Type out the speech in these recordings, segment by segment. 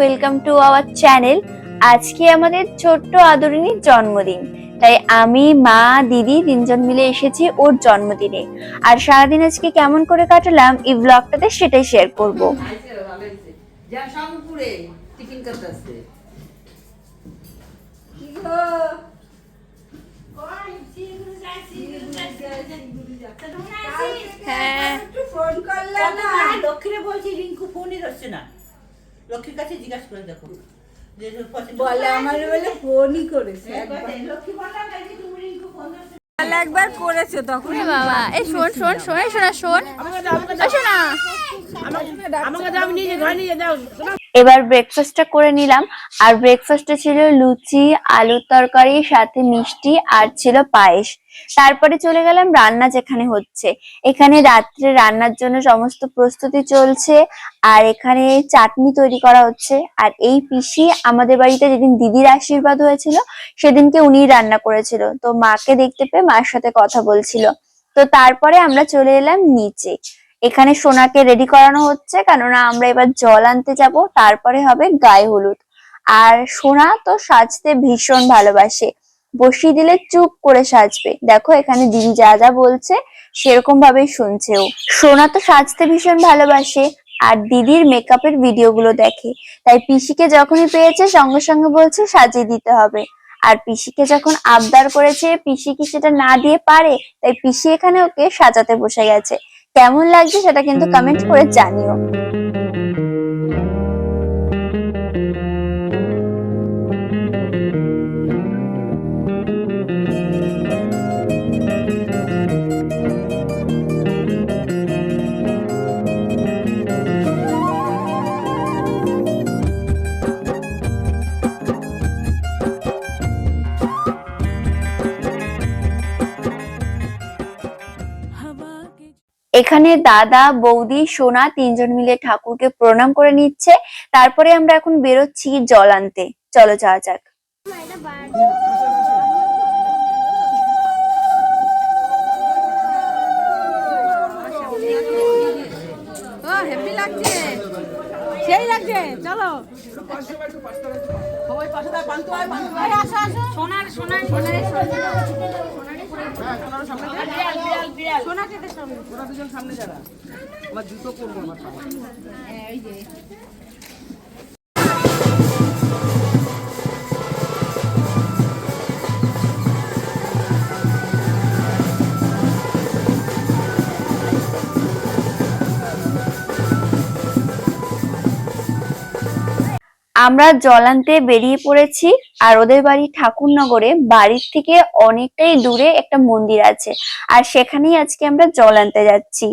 Welcome to our channel আজকে আমাদের ছোট্ট আদরিনীর জন্মদিন। তাই আমি মা দিদি তিনজন মিলে এসেছি ওর জন্মদিনে। আর সারাদিন আজকে কেমন করে কাটালাম এই ব্লগটাতে সেটাই শেয়ার করব? হ্যাঁ। ফোন করলে না? লক্ষ্মীরে বলছি রিঙ্কু ফোনই ধরছে না। লক্ষ্মীর কাছে জিজ্ঞাসা করে দেখো। বলে আমার বলে ফোনই করেছে একবার। লক্ষ্মী বললাম যে তুমি রিঙ্কু ফোন ধরছে একবার করেছে তখন। বাবা এই শোন শোন শোন শোনা শোন। শোনা। আমাকে দাও নিয়ে ঘরে নিয়ে দাও। এবার ব্রেকফাস্টটা করে নিলাম। আর ব্রেকফাস্টে ছিল লুচি, আলুর তরকারি, সাথে মিষ্টি আর ছিল পায়েস। তারপরে চলে গেলাম রান্না যেখানে হচ্ছে। এখানে রাত্রে রান্নার জন্য সমস্ত প্রস্তুতি চলছে। আর এখানে চাটনি তৈরি করা হচ্ছে। আর এই পিসি আমাদের বাড়িতে যেদিন দিদির আশীর্বাদ হয়েছিল, সেদিনকে উনি রান্না করেছিল। তো মাকে দেখতে পেয়ে মার সাথে কথা বলছিল। তো তারপরে আমরা চলে এলাম নিচে। এখানে সোনাকে রেডি করানো হচ্ছে, কেননা আমরা এবার জল আনতে যাব, তারপরে হবে গায়ে হলুদ। আর সোনা তো সাজতে ভীষণ ভালোবাসে। বসিয়ে দিলে চুপ করে সাজবে। দেখো এখানে দিদি যা যা বলছে, সেরকম ভাবেই শুনছে ও। সোনা তো সাজতে ভীষণ ভালোবাসে, আর দিদির মেকআপের ভিডিওগুলো দেখে। তাই পিসিকে যখনই পেয়েছে, সঙ্গে সঙ্গে বলছে সাজিয়ে দিতে হবে। আর পিসিকে যখন আবদার করেছে, পিসি কি সেটা না দিয়ে পারে? তাই পিসি এখানে ওকে সাজাতে বসে গেছে। কেমন লাগছে সেটা কিন্তু কমেন্ট করে জানিও। এখানে দাদা বৌদি সোনা তিনজন মিলে ঠাকুরকে প্রণাম করে নিচ্ছে। তারপরে আমরা এখন বেরোচ্ছি জল আনতে। চলো যাওয়া যাক। ও হেভি লাগছে। সেই লাগছে চলো। এই আসো, আসো। সোনাকে দে সামনে। আমরা জল আনতে বেরিয়ে পড়েছি আর ওদের বাড়ি ঠাকুরনগরে, বাড়ির থেকে অনেকটাই দূরে একটা মন্দির আছে। আর সেখানেই আজকে আমরা জল আনতে যাচ্ছি।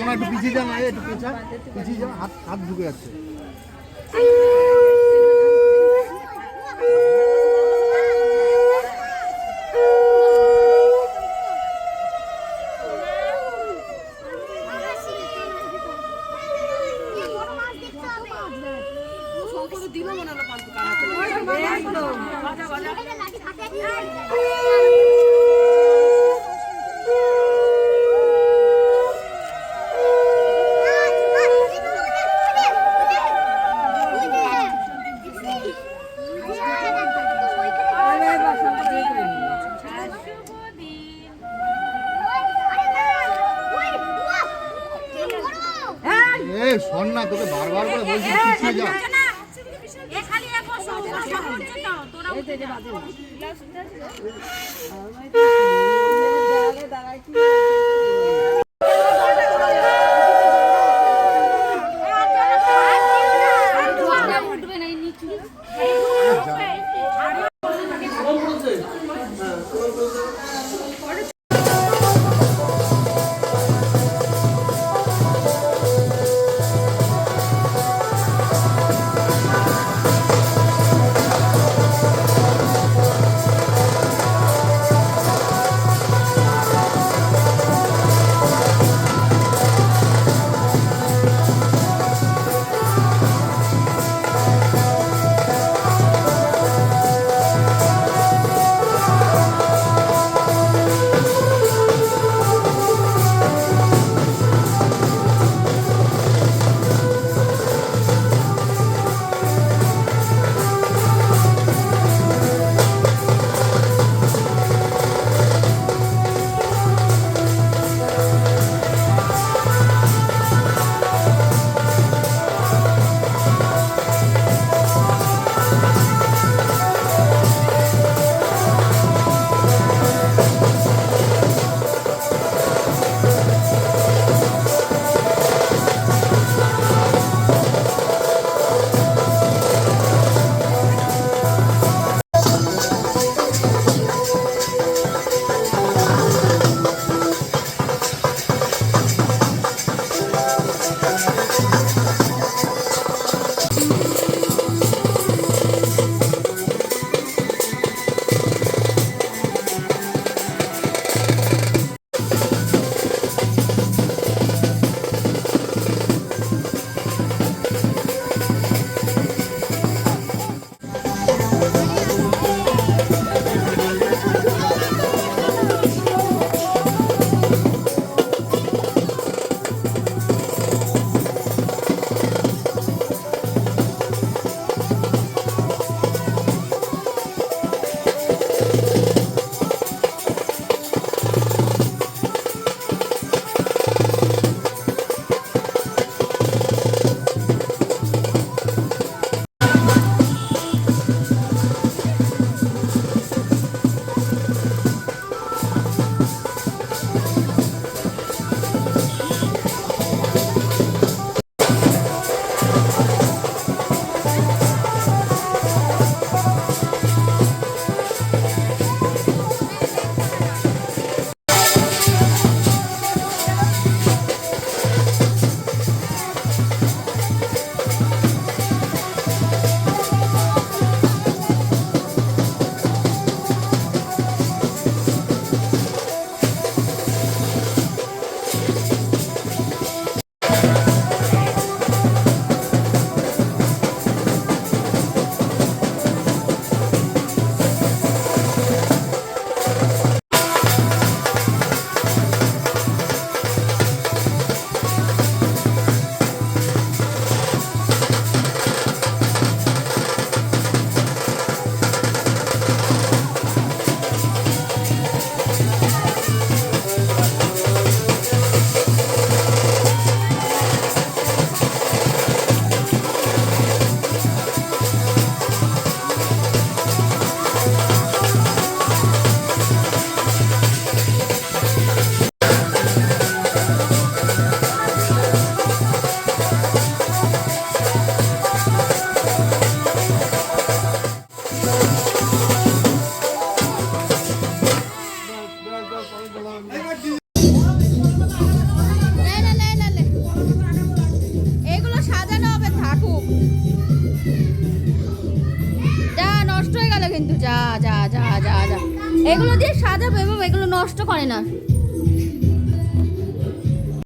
মনে একটু পিছিয়ে যান একটু পিছিয়ে যান হাত হাত ঢুকে যাচ্ছে। শোন না তোকে বারবার করে বলছি পিছিয়ে যা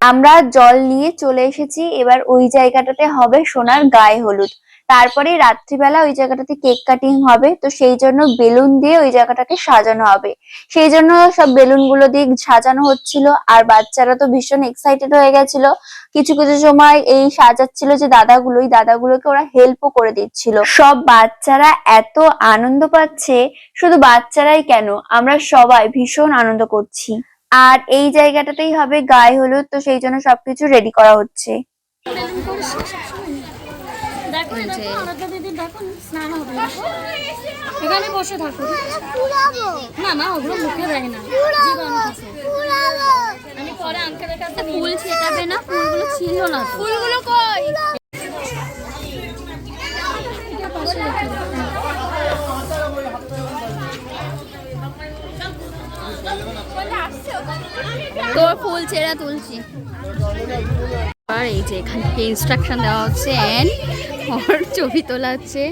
আমরা জল নিয়ে চলে এসেছি। এবার ওই জায়গাটাতে হবে সোনার গায়ে হলুদ। তারপরে রাত্রিবেলা ওই জায়গাটাতে কেক কাটিং হবে। তো সেই জন্য বেলুন দিয়ে ওই জায়গাটাকে সাজানো হবে। সেই জন্য সব বেলুনগুলো দিয়ে সাজানো হচ্ছিল। আর বাচ্চারা তো ভীষণ এক্সাইটেড হয়ে গেছিল। কিছু কিছু সময় এই সাজাচ্ছিল যে দাদাগুলো, ওই দাদাগুলোকে ওরা হেল্পও করে দিচ্ছিল। সব বাচ্চারা এত আনন্দ পাচ্ছে। শুধু বাচ্চারাই কেন? আমরা সবাই ভীষণ আনন্দ করছি। আর এই জায়গাটাতেই হবে গায়ে হলুদ তো সেই জন্য সবকিছু রেডি করা হচ্ছে। দেখো দেখো দিদি দেখো স্নান হবে এখানে বসে থাকো। না মা ওগুলো মুখে দেয় না। জীবাণু আছে। আমি পরে আঙ্কেলের কাছে ফুল ছেটাবে না ফুলগুলো ছিল না ফুলগুলো কই? তোর ফুল ছেঁড়া তুলছি। আর এই যে এখান ইনস্ট্রাকশন দেওয়া হচ্ছে অ্যান্ড ওর ছবি তোলা হচ্ছে।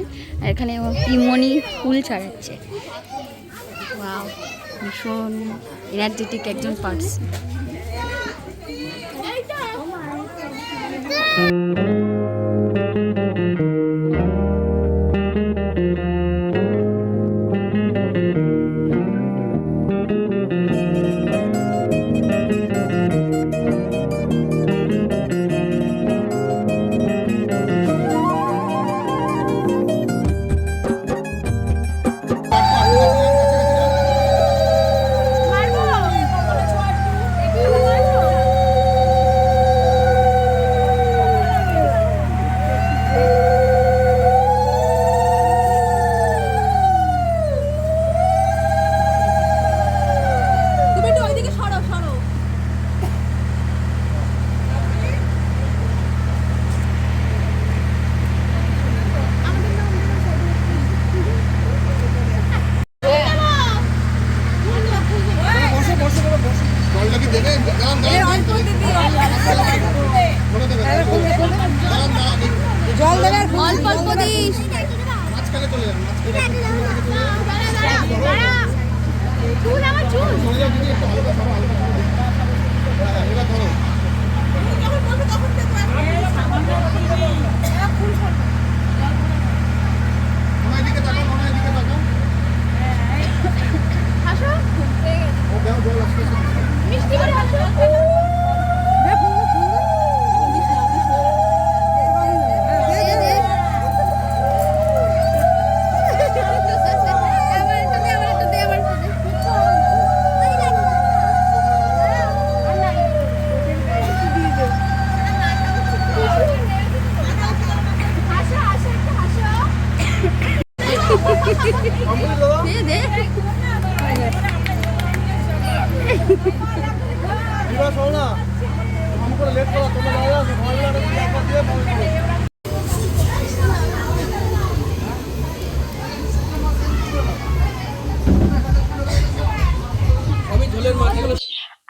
আর এখানে ইমনি ফুল ছাড়াচ্ছে। ভীষণ এনার্জেটিক একজন পার্সন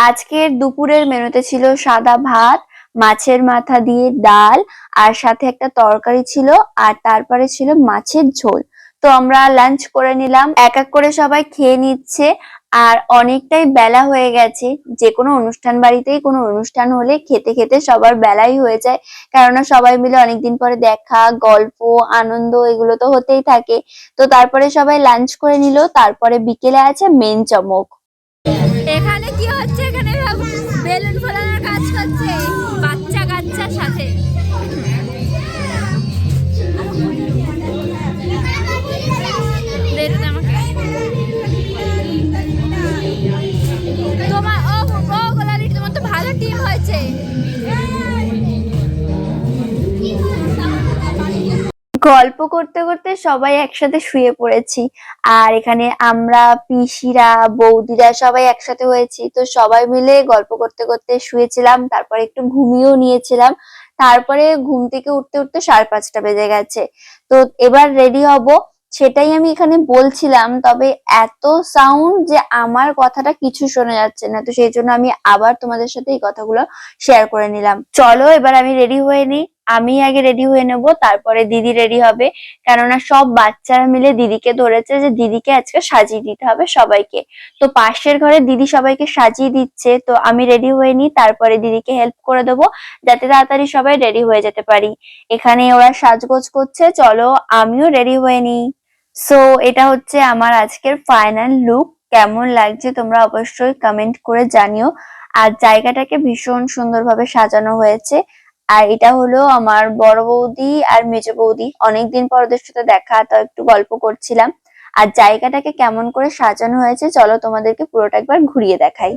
আজকের দুপুরের মেনুতে ছিল সাদা ভাত, মাছের মাথা দিয়ে ডাল, আর সাথে একটা তরকারি ছিল, আর তারপরে ছিল মাছের ঝোল। তো আমরা লাঞ্চ করে নিলাম। এক এক করে সবাই খেয়ে নিচ্ছে, আর অনেকটাই বেলা হয়ে গেছে। যে কোনো অনুষ্ঠান বাড়িতেই কোনো অনুষ্ঠান হলে খেতে খেতে সবার বেলাই হয়ে যায়। কেননা সবাই মিলে অনেকদিন পরে দেখা, গল্প, আনন্দ, এগুলো তো হতেই থাকে। তো তারপরে সবাই লাঞ্চ করে নিল। তারপরে বিকেলে আছে মেন চমক। এখানে কি হচ্ছে? এখানে বেলুন ফোলানোর কাজ করছে বাচ্চা কাচ্চার সাথে। গল্প করতে করতে সবাই একসাথে শুয়ে পড়েছি। আর এখানে আমরা, পিসিরা, বৌদিরা সবাই একসাথে হয়েছি। তো সবাই মিলে গল্প করতে করতে শুয়েছিলাম, তারপরে একটু ঘুমিয়েও নিয়েছিলাম। তারপরে ঘুম থেকে উঠতে উঠতে সাড়ে পাঁচটা বেজে গেছে। তো এবার রেডি হব। সেটাই আমি এখানে বলছিলাম, তবে এত সাউন্ড যে আমার কথাটা কিছু শোনা যাচ্ছে না। তো সেই জন্য আমি আবার তোমাদের সাথে এই কথাগুলো শেয়ার করে নিলাম। চলো এবার আমি রেডি হয়ে নিই। আমি আগে রেডি হয়ে নেব, তারপরে দিদি রেডি হবে। কেননা সব বাচ্চারা মিলে দিদিকে ধরেছে যে দিদিকে আজকে সাজিয়ে দিতে হবে সবাইকে। তো পাশের ঘরে দিদি সবাইকে সাজিয়ে দিচ্ছে, তো আমি রেডি হয়ে নিই, তারপরে দিদিকে হেল্প করে দেবো, যাতে তাড়াতাড়ি সবাই রেডি হয়ে যেতে পারি। এখানে ওরা সাজগোজ করছে, চলো আমিও রেডি হয়ে নিই। সো এটা হচ্ছে আমার আজকের ফাইনাল লুক কেমন লাগছে তোমরা অবশ্যই কমেন্ট করে জানিও। আর জায়গাটাকে ভীষণ সুন্দরভাবে সাজানো হয়েছে। আর এটা হলো আমার বড় বৌদি আর মেজ বৌদি। অনেকদিন পর ওদের সাথে দেখা, তো একটু গল্প করছিলাম। আর জায়গাটাকে কেমন করে সাজানো হয়েছে, চলো তোমাদেরকে পুরোটা একবার ঘুরিয়ে দেখাই।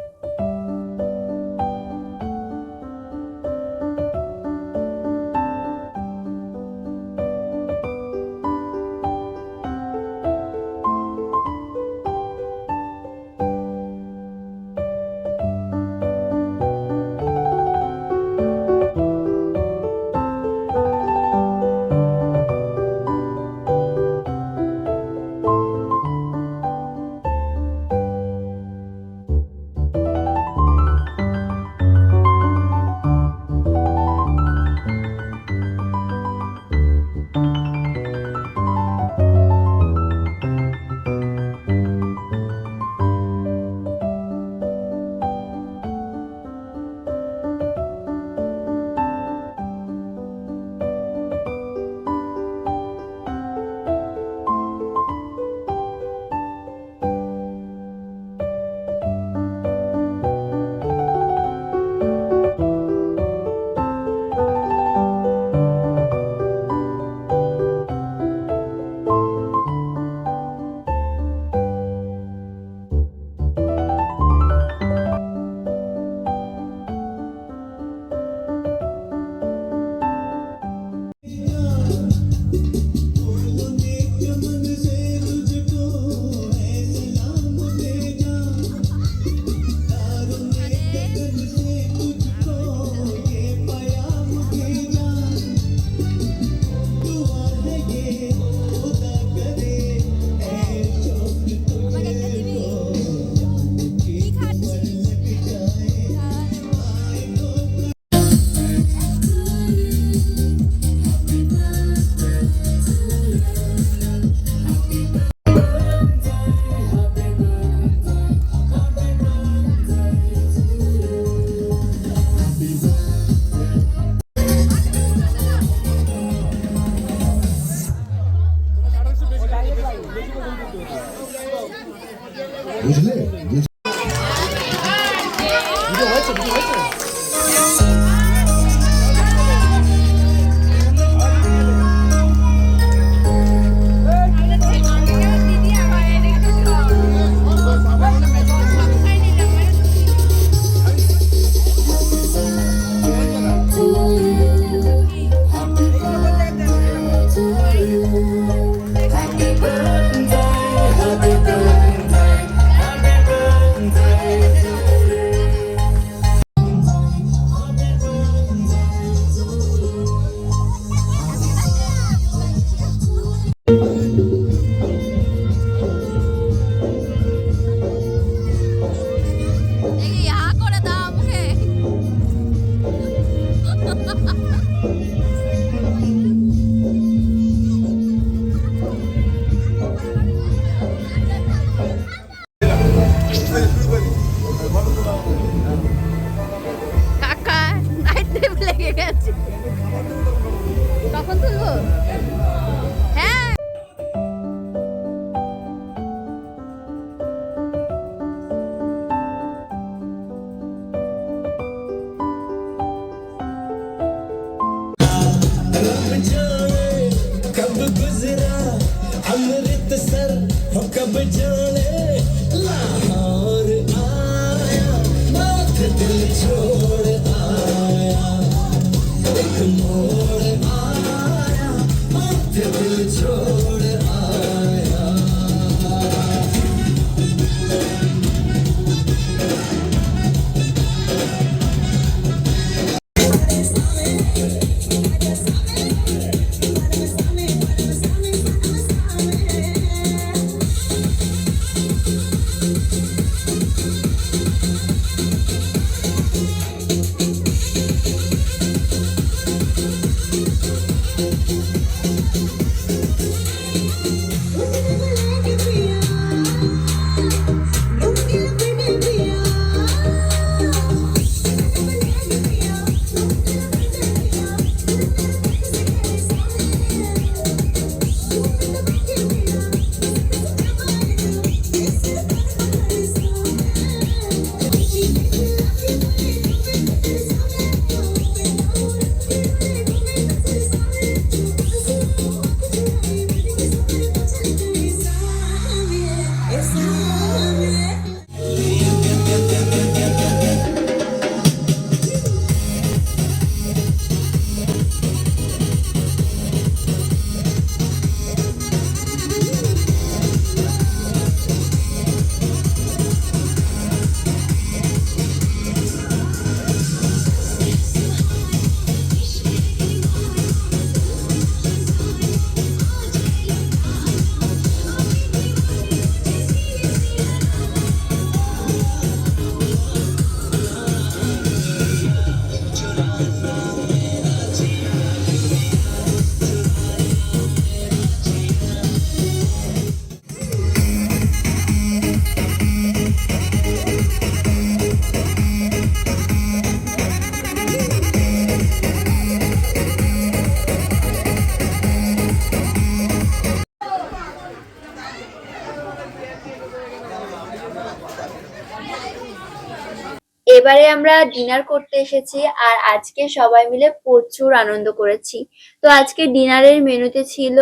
এবারে আমরা ডিনার করতে এসেছি আর আজকে সবাই মিলে প্রচুর আনন্দ করেছি। তো আজকে ডিনারের মেনুতে ছিল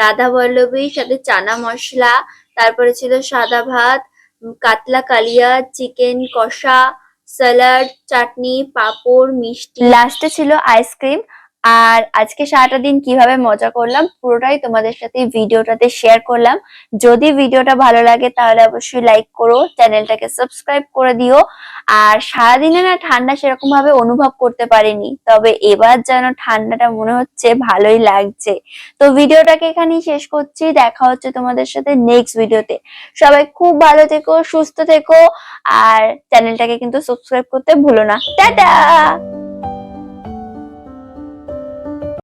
রাধা বল্লভীর সাথে চানা মশলা, তারপরে ছিল সাদা ভাত কাতলা কালিয়া চিকেন কষা স্যালাড চাটনি, পাঁপড়, মিষ্টি। লাস্টে ছিল আইসক্রিম আর আজকে সারাটা দিন কীভাবে মজা করলাম, পুরোটাই তোমাদের সাথে ভিডিওটাতে শেয়ার করলাম। যদি ভিডিওটা ভালো লাগে তাহলে অবশ্যই লাইক করো, চ্যানেলটাকে সাবস্ক্রাইব করে দিও। আর সারাদিনে না ঠান্ডা সেরকম ভাবে অনুভব করতে পারিনি, তবে এবার যেন ঠান্ডাটা মনে হচ্ছে ভালোই লাগছে। তো ভিডিওটাকে এখানেই শেষ করছি, দেখা হচ্ছে তোমাদের সাথে নেক্সট ভিডিওতে। সবাই খুব ভালো থেকো, সুস্থ থেকো, আর চ্যানেলটাকে কিন্তু সাবস্ক্রাইব করতে ভুলো না। টাটা!